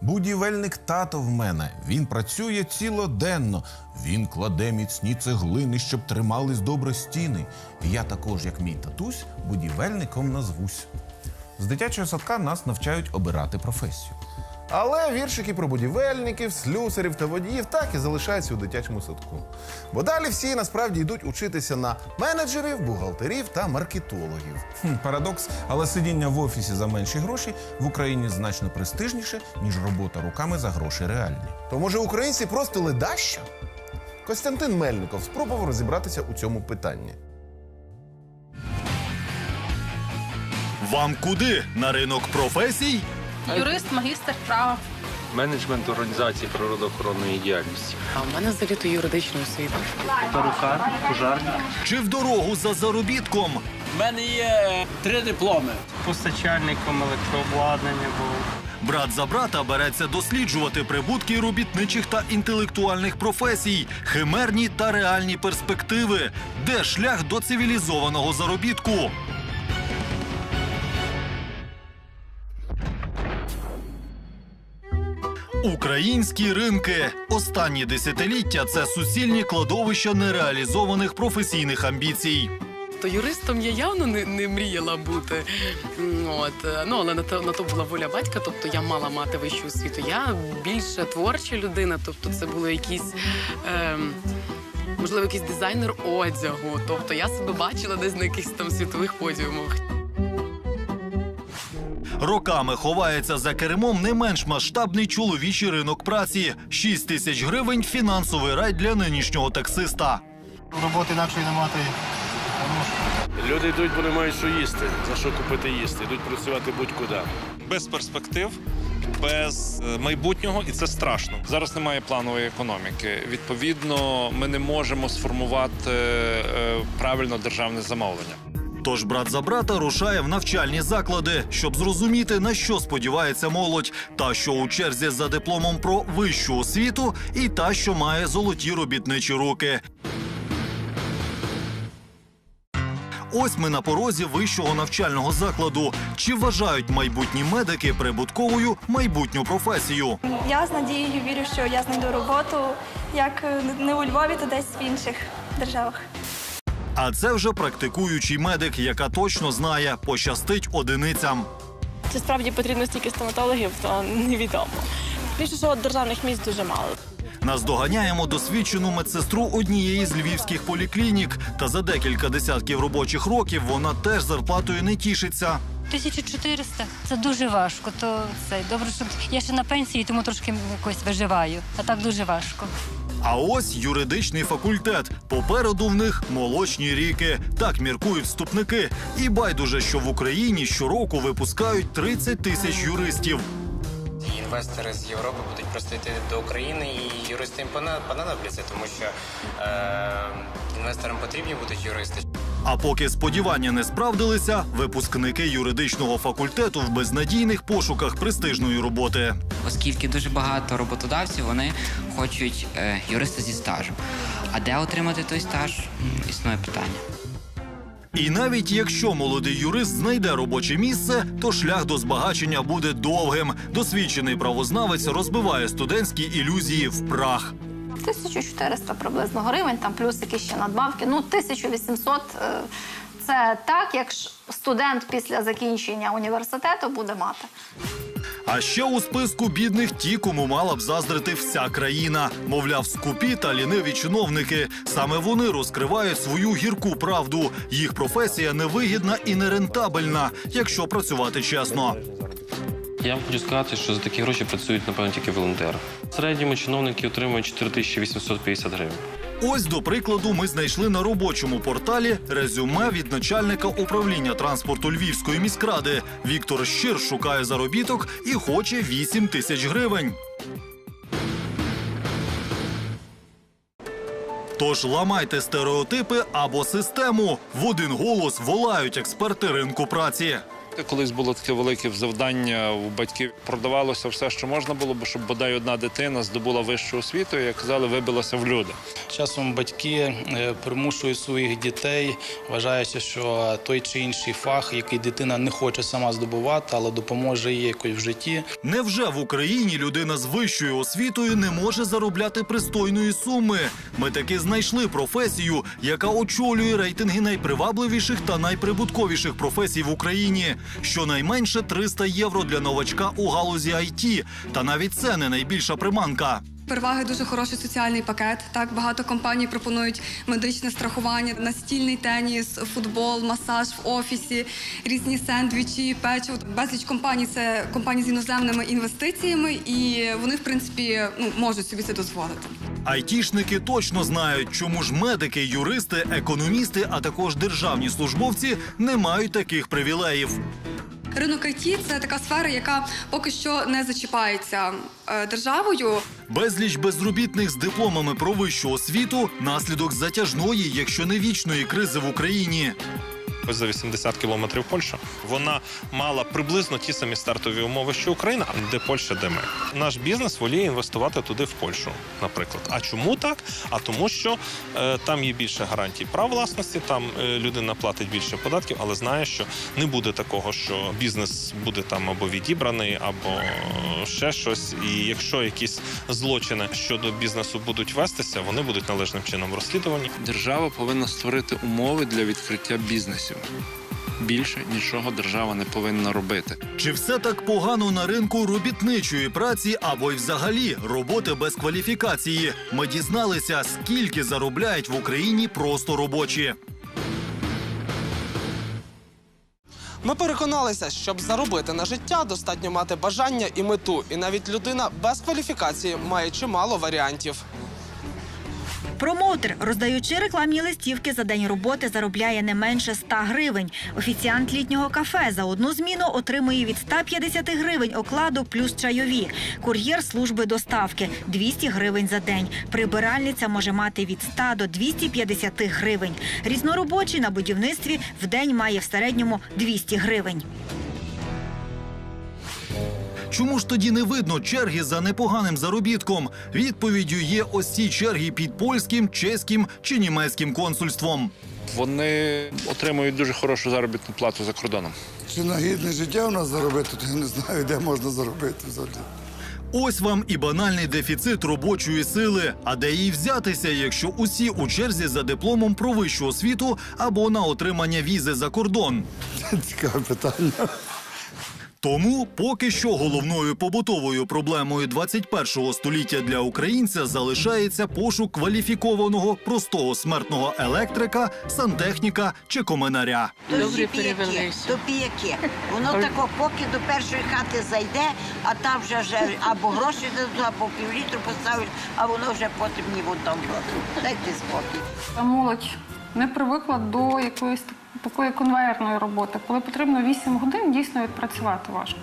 Будівельник тато в мене. Він працює цілоденно. Він кладе міцні цеглини, щоб тримались добре стіни. Я також, як мій татусь, будівельником назвусь. З дитячого садка нас навчають обирати професію. Але віршики про будівельників, слюсарів та водіїв так і залишаються у дитячому садку. Бо далі всі насправді йдуть учитися на менеджерів, бухгалтерів та маркетологів. Хм, парадокс, але сидіння в офісі за менші гроші в Україні значно престижніше, ніж робота руками за гроші реальні. То може українці просто ледащо? Костянтин Мельников спробував розібратися у цьому питанні. Вам куди? На ринок професій? Юрист, магістр права. менеджмент організації природоохоронної діяльності. А в мене взагалі-то юридична освіта. Перукар, пожарник. Чи в дорогу за заробітком? У мене є три дипломи. Постачальником електрообладнання був. Брат за брата береться досліджувати прибутки робітничих та інтелектуальних професій, химерні та реальні перспективи, де шлях до цивілізованого заробітку. Українські ринки останні десятиліття це суцільні кладовища нереалізованих професійних амбіцій. То юристом я явно не, не мріяла бути. От. е, Ну, але на то, на то була воля батька, тобто я мала мати вищу освіту. Я більше творча людина, тобто це було якісь. Ем, Можливо, якийсь дизайнер одягу. Тобто я себе бачила десь на якихось там світових подіумах. Роками ховається за кермом не менш масштабний чоловічий ринок праці. 6 тисяч гривень фінансовий рай для нинішнього таксиста. Роботи інакшої не мати. Люди йдуть, бо не мають що їсти, за що купити їсти. Йдуть працювати будь-куди. без перспектив, без е, майбутнього, і це страшно. Зараз немає планової економіки. Відповідно, ми не можемо сформувати е, правильно державне замовлення. Тож брат за брата рушає в навчальні заклади, щоб зрозуміти, на що сподівається молодь, та що у черзі за дипломом про вищу освіту, і та, що має золоті робітничі руки. Ось ми на порозі вищого навчального закладу. Чи вважають майбутні медики прибутковою майбутню професію? Я з надією вірю, що я знайду роботу як не у Львові, то десь в інших державах. А це вже практикуючий медик, яка точно знає, пощастить одиницям. Чи справді потрібно стільки стоматологів, то невідомо. Більше, що державних місць дуже мало. Наздоганяємо досвідчену медсестру однієї з львівських поліклінік. Та за декілька десятків робочих років вона теж зарплатою не тішиться. 1400 це дуже важко. То це добре, що я ще на пенсії, тому трошки якось виживаю. А так дуже важко. А ось юридичний факультет. Попереду в них молочні ріки. Так міркують вступники. І байдуже, що в Україні щороку випускають 30 тисяч юристів. Інвестори з Європи будуть просто йти до України, і юристи їм пона- понадобляться, тому що е, інвесторам потрібні будуть юристи. А поки сподівання не справдилися, випускники юридичного факультету в безнадійних пошуках престижної роботи. Оскільки дуже багато роботодавців вони хочуть е, юриста зі стажем. А де отримати той стаж? Існує питання. І навіть якщо молодий юрист знайде робоче місце, то шлях до збагачення буде довгим. Досвідчений правознавець розбиває студентські ілюзії в прах. 1400 приблизно гривень, там плюс якісь ще надбавки. Ну, 1800 е, це так, як студент після закінчення університету буде мати. А ще у списку бідних ті, кому мала б заздрити вся країна. Мовляв, скупі та ліниві чиновники. Саме вони розкривають свою гірку правду. Їх професія невигідна і нерентабельна, якщо працювати чесно. Я вам хочу сказати, що за такі гроші працюють, напевно, тільки волонтери. В середньому чиновники отримують 4850 гривень. Ось, до прикладу, ми знайшли на робочому порталі резюме від начальника управління транспорту Львівської міськради. Віктор Щир шукає заробіток і хоче 8 тисяч гривень. Тож ламайте стереотипи або систему. В один голос волають експерти ринку праці. Колись було таке велике завдання у батьків. Продавалося все, що можна було, бо щоб бодай одна дитина здобула вищу освіту, і, як казали, вибилася в люди. Часом батьки е, примушують своїх дітей, вважаючи, що той чи інший фах, який дитина не хоче сама здобувати, але допоможе їй якось в житті. Невже в Україні людина з вищою освітою не може заробляти пристойної суми? Ми таки знайшли професію, яка очолює рейтинги найпривабливіших та найприбутковіших професій в Україні. Щонайменше 300 євро для новачка у галузі IT. Та навіть це не найбільша приманка. Переваги дуже хороший соціальний пакет. Так багато компаній пропонують медичне страхування, настільний теніс, футбол, масаж в офісі, різні сендвічі, печиво. Безліч компаній це компанії з іноземними інвестиціями, і вони, в принципі, ну можуть собі це дозволити. Айтішники точно знають, чому ж медики, юристи, економісти, а також державні службовці не мають таких привілеїв. Ринок IT – це така сфера, яка поки що не зачіпається е, державою. Безліч безробітних з дипломами про вищу освіту наслідок затяжної, якщо не вічної кризи в Україні. За 80 кілометрів Польща. Вона мала приблизно ті самі стартові умови, що Україна, де Польща, де ми. Наш бізнес воліє інвестувати туди в Польщу, наприклад. А чому так? А тому, що е, там є більше гарантій прав власності, там е, людина платить більше податків, але знає, що не буде такого, що бізнес буде там або відібраний, або ще щось. І якщо якісь злочини щодо бізнесу будуть вестися, вони будуть належним чином розслідувані. Держава повинна створити умови для відкриття бізнесів. Більше нічого держава не повинна робити. Чи все так погано на ринку робітничої праці або й взагалі роботи без кваліфікації? Ми дізналися, скільки заробляють в Україні просто робочі. Ми переконалися, щоб заробити на життя, достатньо мати бажання і мету. І навіть людина без кваліфікації має чимало варіантів. Промоутер, роздаючи рекламні листівки за день роботи, заробляє не менше 100 гривень. Офіціант літнього кафе за одну зміну отримує від 150 гривень окладу плюс чайові. Кур'єр служби доставки 200 гривень за день. Прибиральниця може мати від 100 до 250 гривень. Різноробочий на будівництві в день має в середньому 200 гривень. Чому ж тоді не видно черги за непоганим заробітком? Відповіддю є ось ці черги під польським, чеським чи німецьким консульством. Вони отримують дуже хорошу заробітну плату за кордоном. Чи на гідне життя у нас заробити, то я не знаю, де можна заробити взагалі. Ось вам і банальний дефіцит робочої сили. А де її взятися, якщо усі у черзі за дипломом про вищу освіту або на отримання візи за кордон? Цікаве питання. Тому поки що головною побутовою проблемою 21-го століття для українця залишається пошук кваліфікованого простого смертного електрика, сантехніка чи коминаря. Добре перевелися. До піяки. Воно тако, поки до першої хати зайде, а там вже, вже або гроші дадуть, або півлітру поставить, а воно вже потім ні в одному. Дайте спокій. Та молодь не привикла до якоїсь такої конвейерної роботи, коли потрібно 8 годин дійсно відпрацювати важко.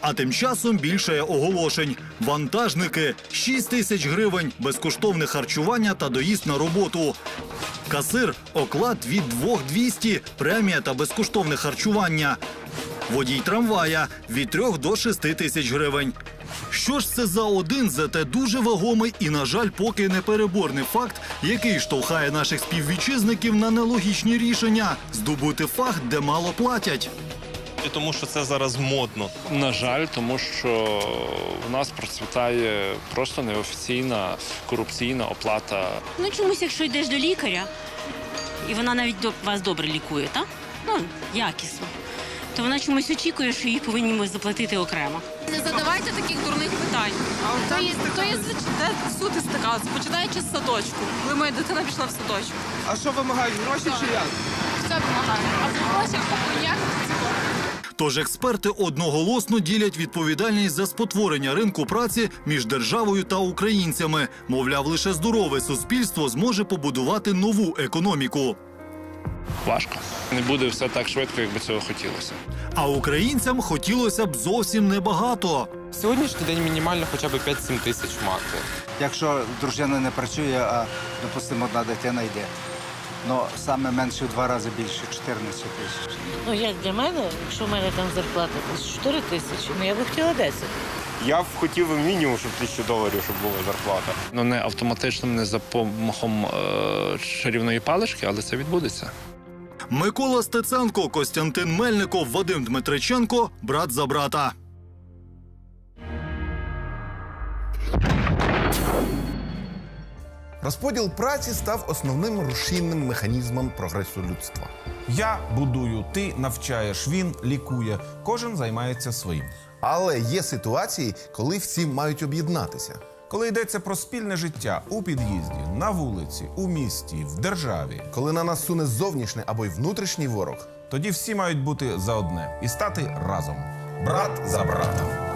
А тим часом більше оголошень. Вантажники 6 тисяч гривень, безкоштовне харчування та доїзд на роботу. Касир оклад від 2200, премія та безкоштовне харчування. Водій трамвая від 3 до 6 тисяч гривень. Що ж це за один, зате дуже вагомий і, на жаль, поки не переборний факт, який штовхає наших співвітчизників на нелогічні рішення здобути фах, де мало платять. І тому що це зараз модно. На жаль, тому що в нас процвітає просто неофіційна корупційна оплата. Ну чомусь, якщо йдеш до лікаря, і вона навіть до- вас добре лікує, так? Ну, якісно. То вона чомусь очікує, що їй повинні ми заплатити окремо. Не задавайте таких дурних питань. То є, то є це сутись така, починаючи з садочку. Коли моя дитина пішла в садочок. А що вимагають гроші чи як? Все допомагає. А в грошах як Тож експерти одноголосно ділять відповідальність за спотворення ринку праці між державою та українцями. Мовляв, лише здорове суспільство зможе побудувати нову економіку. Важко. Не буде все так швидко, як би цього хотілося. А українцям хотілося б зовсім небагато. Сьогоднішній день мінімально хоча б 5-7 тисяч мати. Якщо дружина не працює, а допустимо, одна дитина йде, Ну, саме менше в два рази більше 14 тисяч. Ну як для мене, якщо в мене там зарплата десь 4 тисячі, ну я би хотіла 10. Я б хотів мінімум, щоб тисячу доларів, щоб була зарплата. Ну не автоматичним, не за помахом е, чарівної палички, але це відбудеться. Микола Стеценко, Костянтин Мельников, Вадим Дмитриченко, брат за брата. Розподіл праці став основним рушійним механізмом прогресу людства. Я будую, ти навчаєш, він лікує. Кожен займається своїм. Але є ситуації, коли всі мають об'єднатися. Коли йдеться про спільне життя у під'їзді, на вулиці, у місті, в державі, Коли на нас суне зовнішній або й внутрішній ворог, тоді всі мають бути за одне і стати разом. Брат за брата.